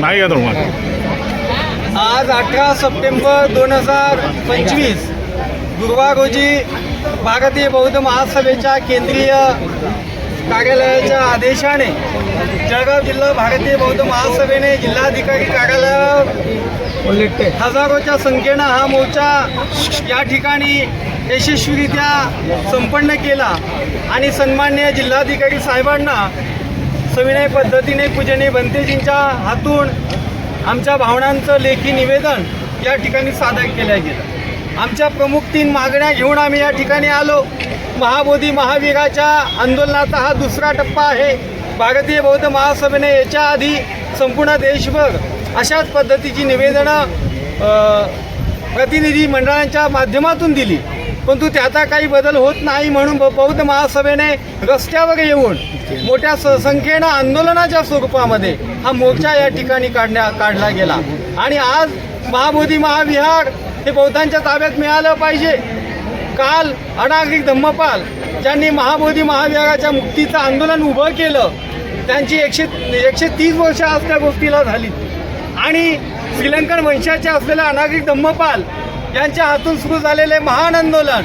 नाही आज अठरा सप्टेंबर दोन हजार पंचवीस गुरुवार रोजी भारतीय बौद्ध महासभेच्या केंद्रीय कार्यालयाच्या आदेशाने जळगाव जिल्हा भारतीय बौद्ध महासभेने जिल्हाधिकारी कार्यालयावर हजारोच्या संख्येनं हा मोर्चा या ठिकाणी यशस्वीरित्या संपन्न केला आणि सन्मान्य जिल्हाधिकारी साहेबांना सविनय पद्धतीने पूजनीय बनतेजींच्या हातून आमच्या भावनांचं लेखी निवेदन या ठिकाणी सादर केलं गेलं. आमच्या प्रमुख तीन मागण्या घेऊन आम्ही या ठिकाणी आलो. महाबोधी महावीराच्या आंदोलनाचा हा दुसरा टप्पा आहे. भारतीय बौद्ध महासभेने याच्या आधी संपूर्ण देशभर अशाच पद्धतीची निवेदनं प्रतिनिधी मंडळांच्या माध्यमातून दिली. परंतु त्याचा काही बदल होत नाही म्हणून ब- बौद्ध महासभेने रस्त्यावर येऊन मोठ्या संख्येनं आंदोलनाच्या स्वरूपामध्ये हा मोर्चा या ठिकाणी काढण्या काढला गेला. आणि आज महाबोधी महाविहार हे बौद्धांच्या ताब्यात मिळालं पाहिजे. काल अनागरिक धम्मपाल ज्यांनी महाबोधी महाविहाराच्या मुक्तीचं आंदोलन उभं केलं त्यांची एकशे एकशे तीस वर्ष आज त्या गोष्टीला झाली आणि श्रीलंकन वंशाचे असलेला अनागरिक धम्मपाल यांच्या हातून सुरू झालेले महान आंदोलन.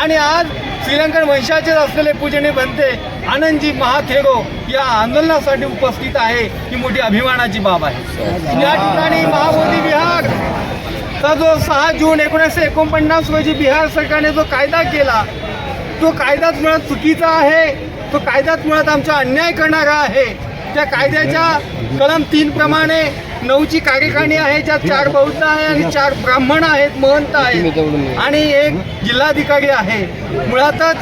आणि आज श्रीलंकन वंशाचेच असलेले पूजने बनते आनंदजी महाथेरो या आंदोलनासाठी उपस्थित आहे ही मोठी अभिमानाची बाब आहे. या ठिकाणी महाबोधी विहार. चा जो सहा जून एकोणीसशे एकोणपन्नास रोजी बिहार सरकारने जो कायदा केला तो कायदाच मुळात चुकीचा आहे तो कायदाच मुळात आमचा अन्याय करणारा आहे. त्या कायद्याच्या कलम तीन प्रमाणे नऊची कार्यकारिणी आहे ज्यात चार बौद्ध आहे आणि चार ब्राह्मण आहेत महंत आहेत. आणि एक जिल्हाधिकारी आहे. मुळातच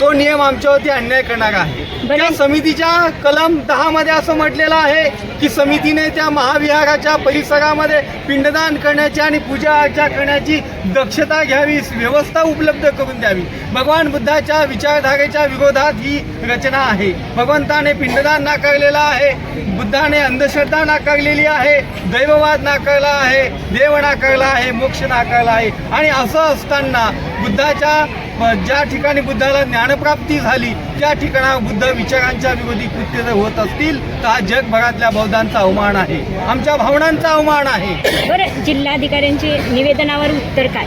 तो नियम आमच्यावरती अन्याय करणारा आहे. त्या समितीच्या कलम दहा मध्ये असं म्हटलेलं आहे की समितीने त्या महाविहाराच्या परिसरामध्ये पिंडदान करण्याची आणि पूजा अर्चा करण्याची दक्षता घ्यावी व्यवस्था उपलब्ध करून द्यावी. भगवान बुद्धाच्या विचारधारेच्या विरोधात ही रचना आहे. भगवंताने पिंडदान नाकारलेलं आहे बुद्धाने अंधश्रद्धा नाकारलेली आहे दैववाद नाकारला आहे देव नाकारला आहे मोक्ष नाकारला आहे. आणि असं असताना बुद्धाच्या ज्या ठिकाणी बुद्धाला ज्ञानप्राप्ती झाली त्या ठिकाणा बुद्ध विचारांच्या विरोधी कृत्य जर होत असतील तर हा जगभरातल्या बौद्धांचा अवमान आहे. आमच्या भावनांचा अवमान आहे. बरं जिल्हाधिकाऱ्यांचे निवेदनावर उत्तर काय?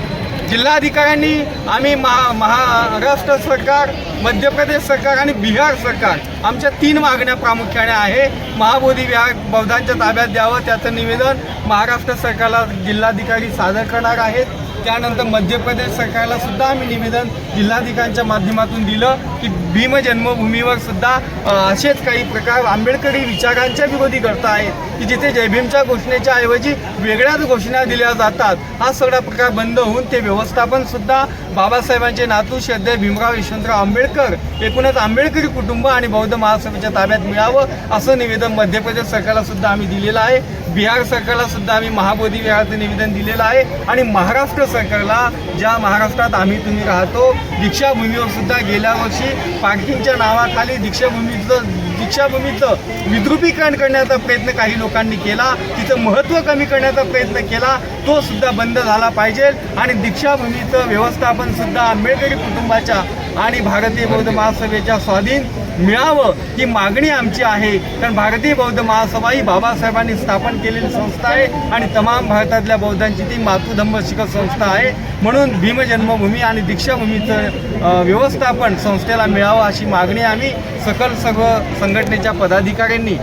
जिल्हाधिकाऱ्यांनी आम्ही महा महाराष्ट्र सरकार मध्य प्रदेश सरकार आणि बिहार सरकार आमच्या तीन मागण्या प्रामुख्याने आहे. महाबोधी विहार बौद्धांच्या ताब्यात द्यावं त्याचं निवेदन महाराष्ट्र सरकारला जिल्हाधिकारी सादर करणार आहेत. त्यानंतर मध्य प्रदेश सरकारला सुद्धा आम्ही निवेदन जिल्हाधिकाऱ्यांच्या माध्यमातून दिलं की भीम जन्मभूमीवर सुद्धा असेच काही प्रकार आंबेडकरी विचारांच्या विरोधी करता आहेत की जिथे जयभीमच्या घोषणेच्या ऐवजी वेगळ्याच घोषणा दिल्या जातात हा सगळा प्रकार बंद होऊन ते व्यवस्थापन सुद्धा बाबासाहेबांचे नातू श्रद्धे भीमराव यशवंतराव आंबेडकर एकूणच आंबेडकरी कुटुंब आणि बौद्ध महासभेच्या ताब्यात मिळावं असं निवेदन मध्य प्रदेश सरकारला सुद्धा आम्ही दिलेलं आहे. बिहार सरकारला सुद्धा आम्ही महाबोधी विहाराचं निवेदन दिलेलं आहे आणि महाराष्ट्र सरकारला ज्या महाराष्ट्रात आम्ही तुम्ही राहतो दीक्षाभूमीवर सुद्धा गेल्या वर्षी पार्किंगच्या नावाखाली दीक्षाभूमीचं दीक्षाभूमीचं विद्रुपीकरण करण्याचा प्रयत्न काही लोकांनी केला तिचं महत्त्व कमी करण्याचा प्रयत्न केला तो सुद्धा बंद झाला पाहिजे. आणि दीक्षाभूमीचं व्यवस्थापन सुद्धा आंबेडकरी कुटुंबाच्या आणि भारतीय बौद्ध महासभेच्या स्वाधीन मिळावं ही मागणी आमची आहे. कारण भारतीय बौद्ध महासभा ही बाबासाहेबांनी स्थापन केलेली संस्था आहे आणि तमाम भारतातल्या बौद्धांची ती मातृधम्म शिखर संस्था आहे. म्हणून भीमजन्मभूमी आणि दीक्षाभूमीचं व्यवस्थापन संस्थेला मिळावं अशी मागणी आम्ही सकल सर्व संघटनेच्या पदाधिकाऱ्यांनी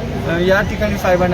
या ठिकाणी साहेबांना